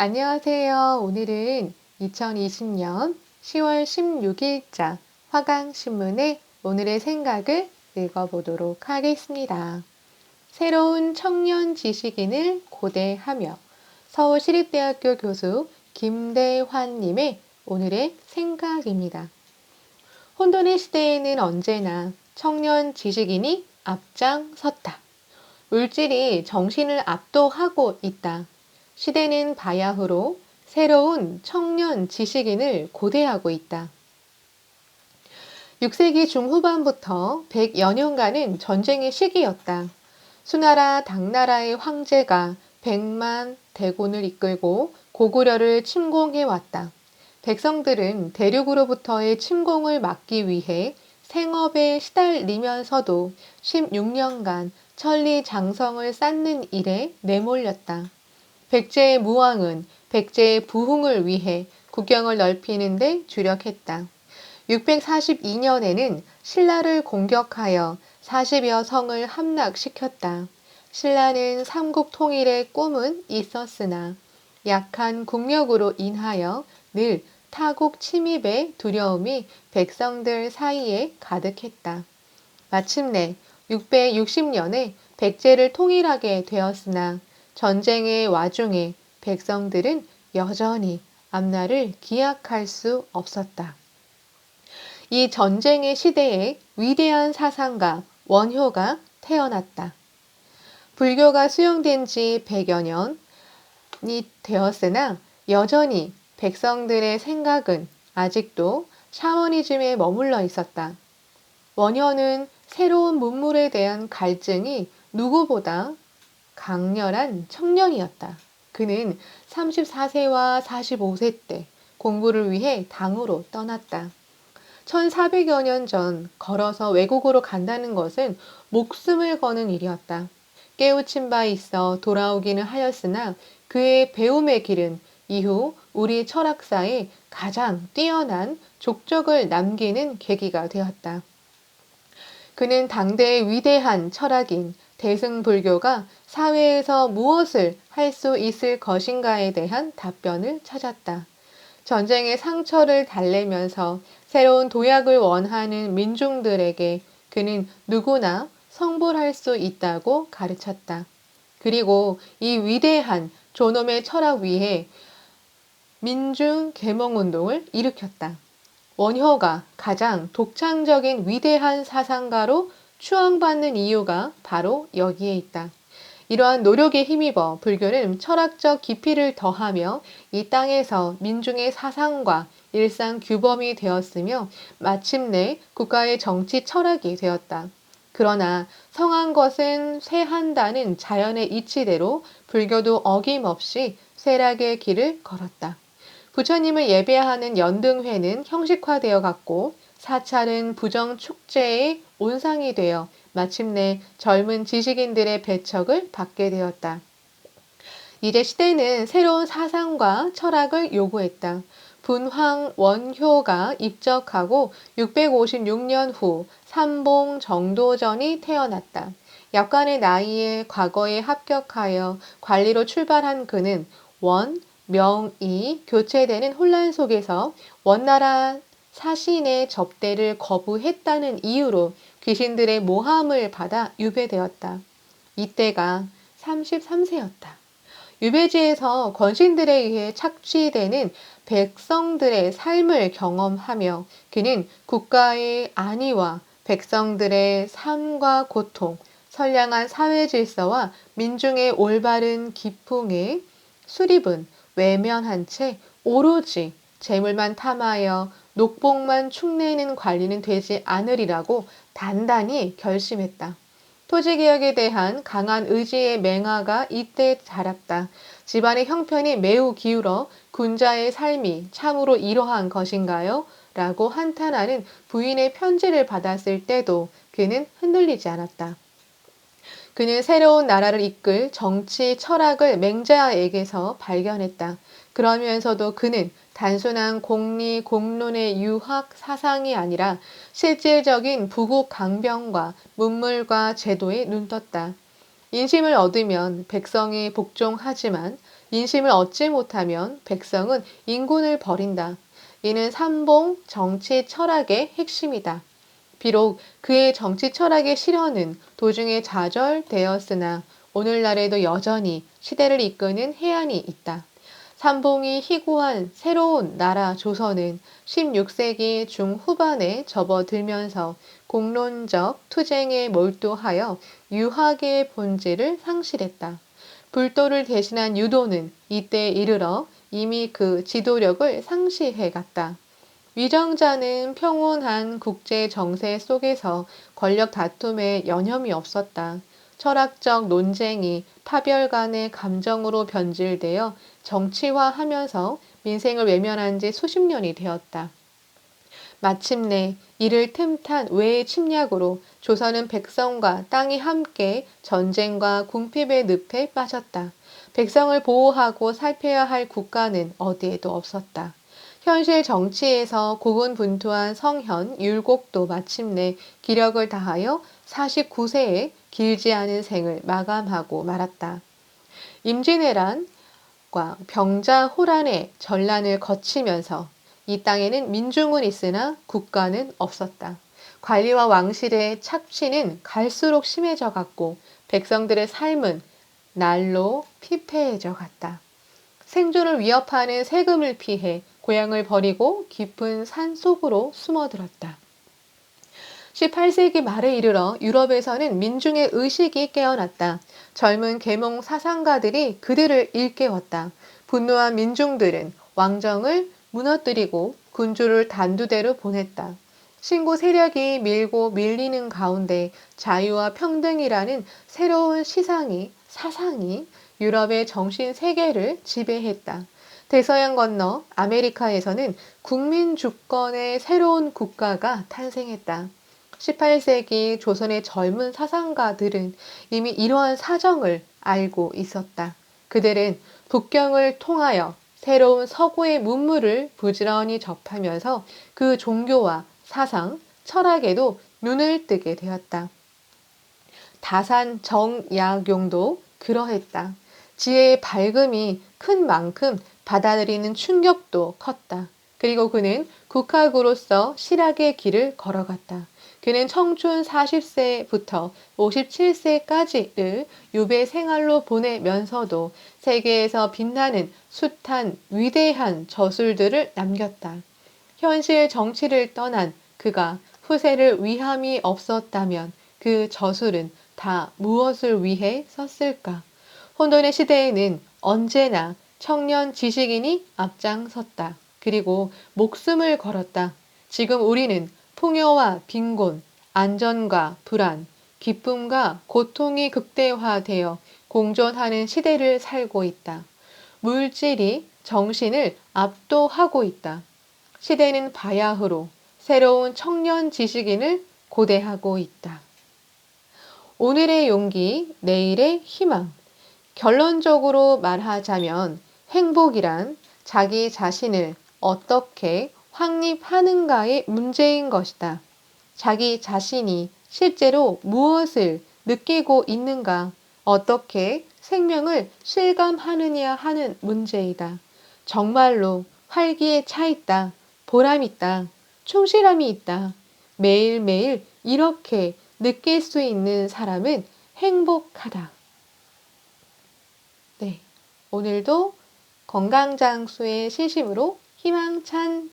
안녕하세요. 오늘은 2020년 10월 16일자 화강신문의 오늘의 생각을 읽어보도록 하겠습니다. 새로운 청년 지식인을 고대하며 서울시립대학교 교수 김대환님의 오늘의 생각입니다. 혼돈의 시대에는 언제나 청년 지식인이 앞장섰다. 물질이 정신을 압도하고 있다. 시대는 바야흐로 새로운 청년 지식인을 고대하고 있다. 6세기 중후반부터 100여 년간은 전쟁의 시기였다. 수나라 당나라의 황제가 백만 대군을 이끌고 고구려를 침공해 왔다. 백성들은 대륙으로부터의 침공을 막기 위해 생업에 시달리면서도 16년간 천리 장성을 쌓는 일에 내몰렸다. 백제의 무왕은 백제의 부흥을 위해 국경을 넓히는 데 주력했다. 642년에는 신라를 공격하여 40여 성을 함락시켰다. 신라는 삼국 통일의 꿈은 있었으나 약한 국력으로 인하여 늘 타국 침입의 두려움이 백성들 사이에 가득했다. 마침내 660년에 백제를 통일하게 되었으나 전쟁의 와중에 백성들은 여전히 앞날을 기약할 수 없었다. 이 전쟁의 시대에 위대한 사상가 원효가 태어났다. 불교가 수용된 지 100여 년이 되었으나 여전히 백성들의 생각은 아직도 샤머니즘에 머물러 있었다. 원효는 새로운 문물에 대한 갈증이 누구보다 강렬한 청년이었다. 그는 34세와 45세 때 공부를 위해 당으로 떠났다. 1400여 년 전 걸어서 외국으로 간다는 것은 목숨을 거는 일이었다. 깨우친 바 있어 돌아오기는 하였으나 그의 배움의 길은 이후 우리 철학사에 가장 뛰어난 족적을 남기는 계기가 되었다. 그는 당대의 위대한 철학인 대승불교가 사회에서 무엇을 할 수 있을 것인가에 대한 답변을 찾았다. 전쟁의 상처를 달래면서 새로운 도약을 원하는 민중들에게 그는 누구나 성불할 수 있다고 가르쳤다. 그리고 이 위대한 존엄의 철학 위에 민중 계몽 운동을 일으켰다. 원효가 가장 독창적인 위대한 사상가로 추앙받는 이유가 바로 여기에 있다. 이러한 노력에 힘입어 불교는 철학적 깊이를 더하며 이 땅에서 민중의 사상과 일상 규범이 되었으며 마침내 국가의 정치 철학이 되었다. 그러나 성한 것은 쇠한다는 자연의 이치대로 불교도 어김없이 쇠락의 길을 걸었다. 부처님을 예배하는 연등회는 형식화되어 갔고 사찰은 부정 축제의 온상이 되어 마침내 젊은 지식인들의 배척을 받게 되었다. 이제 시대는 새로운 사상과 철학을 요구했다. 분황 원효가 입적하고 656년 후 삼봉 정도전이 태어났다. 약간의 나이에 과거에 합격하여 관리로 출발한 그는 원, 명, 이 교체되는 혼란 속에서 원나라 사신의 접대를 거부했다는 이유로 귀신들의 모함을 받아 유배되었다. 이때가 33세였다. 유배지에서 권신들에 의해 착취되는 백성들의 삶을 경험하며 그는 국가의 안위와 백성들의 삶과 고통, 선량한 사회 질서와 민중의 올바른 기풍의 수립은 외면한 채 오로지 재물만 탐하여 녹복만 축내는 관리는 되지 않으리라고 단단히 결심했다. 토지개혁에 대한 강한 의지의 맹아가 이때 자랐다. 집안의 형편이 매우 기울어 군자의 삶이 참으로 이러한 것인가요? 라고 한탄하는 부인의 편지를 받았을 때도 그는 흔들리지 않았다. 그는 새로운 나라를 이끌 정치 철학을 맹자에게서 발견했다. 그러면서도 그는 단순한 공리, 공론의 유학 사상이 아니라 실질적인 부국 강병과 문물과 제도에 눈떴다. 인심을 얻으면 백성이 복종하지만 인심을 얻지 못하면 백성은 인군을 버린다. 이는 삼봉 정치 철학의 핵심이다. 비록 그의 정치 철학의 실현은 도중에 좌절되었으나 오늘날에도 여전히 시대를 이끄는 해안이 있다. 삼봉이 희고한 새로운 나라 조선은 16세기 중후반에 접어들면서 공론적 투쟁에 몰두하여 유학의 본질을 상실했다. 불도를 대신한 유도는 이때에 이르러 이미 그 지도력을 상실해 갔다. 위정자는 평온한 국제 정세 속에서 권력 다툼에 여념이 없었다. 철학적 논쟁이 파별 간의 감정으로 변질되어 정치화하면서 민생을 외면한 지 수십 년이 되었다. 마침내 이를 틈탄 외의 침략으로 조선은 백성과 땅이 함께 전쟁과 궁핍의 늪에 빠졌다. 백성을 보호하고 살펴야 할 국가는 어디에도 없었다. 현실 정치에서 고군분투한 성현 율곡도 마침내 기력을 다하여 49세에 길지 않은 생을 마감하고 말았다. 임진왜란과 병자호란의 전란을 거치면서 이 땅에는 민중은 있으나 국가는 없었다. 관리와 왕실의 착취는 갈수록 심해져 갔고 백성들의 삶은 날로 피폐해져 갔다. 생존을 위협하는 세금을 피해 고향을 버리고 깊은 산 속으로 숨어들었다. 18세기 말에 이르러 유럽에서는 민중의 의식이 깨어났다. 젊은 계몽 사상가들이 그들을 일깨웠다. 분노한 민중들은 왕정을 무너뜨리고 군주를 단두대로 보냈다. 신고 세력이 밀고 밀리는 가운데 자유와 평등이라는 새로운 시상이, 사상이 유럽의 정신 세계를 지배했다. 대서양 건너 아메리카에서는 국민 주권의 새로운 국가가 탄생했다. 18세기 조선의 젊은 사상가들은 이미 이러한 사정을 알고 있었다. 그들은 북경을 통하여 새로운 서구의 문물을 부지런히 접하면서 그 종교와 사상, 철학에도 눈을 뜨게 되었다. 다산 정약용도 그러했다. 지혜의 밝음이 큰 만큼 받아들이는 충격도 컸다. 그리고 그는 국학으로서 실학의 길을 걸어갔다. 그는 청춘 40세부터 57세까지를 유배 생활로 보내면서도 세계에서 빛나는 숱한 위대한 저술들을 남겼다. 현실 정치를 떠난 그가 후세를 위함이 없었다면 그 저술은 다 무엇을 위해 썼을까? 혼돈의 시대에는 언제나 청년 지식인이 앞장섰다. 그리고 목숨을 걸었다. 지금 우리는 풍요와 빈곤, 안전과 불안, 기쁨과 고통이 극대화되어 공존하는 시대를 살고 있다. 물질이 정신을 압도하고 있다. 시대는 바야흐로 새로운 청년 지식인을 고대하고 있다. 오늘의 용기, 내일의 희망. 결론적으로 말하자면 행복이란 자기 자신을 어떻게 확립하는가의 문제인 것이다. 자기 자신이 실제로 무엇을 느끼고 있는가, 어떻게 생명을 실감하느냐 하는 문제이다. 정말로 활기에 차 있다, 보람 있다, 충실함이 있다. 매일매일 이렇게 느낄 수 있는 사람은 행복하다. 네. 오늘도 건강장수의 신심으로 희망찬